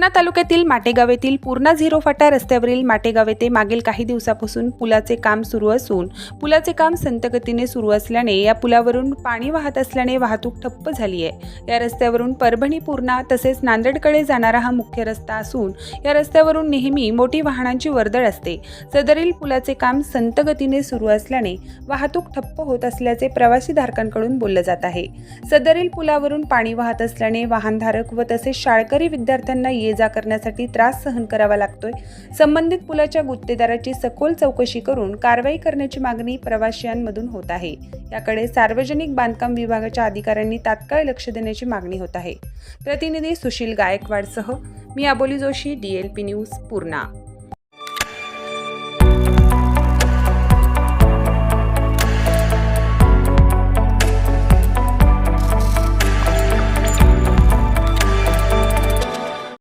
पूर्णा तालुक्यातील माटेगाव येथील पूर्णा झिरो फाटा रस्त्यावरील माटेगाव येथे मागील काही दिवसापासून पुलाचे काम सुरू असून पुलाचे काम संतगतीने सुरू असल्याने या पुलावरून पाणी वाहत असल्याने वाहतूक ठप्प झाली आहे. या रस्त्यावरून परभणी पूर्णा तसेच नांदेडकडे जाणारा हा मुख्य रस्ता असून या रस्त्यावरून नेहमी मोठी वाहनांची वर्दळ असते. सदरील पुलाचे काम संतगतीने सुरू असल्याने वाहतूक ठप्प होत असल्याचे प्रवासी धारकांकडून बोललं जात आहे. सदरील पुलावरून पाणी वाहत असल्याने वाहनधारक व तसेच शाळकरी विद्यार्थ्यांना ये जा करण्यासाठी त्रास सहन करावा लागतोय. संबंधित पुलाच्या गुत्तेदाराची सखोल चौकशी करून कारवाई करण्याची मागणी प्रवाशांमधून होत आहे. याकडे सार्वजनिक बांधकाम विभागाच्या अधिकाऱ्यांनी तात्काळ लक्ष देण्याची मागणी होत आहे. प्रतिनिधी सुशील गायकवाडसह मी Aboli Joshi D L P news Purna.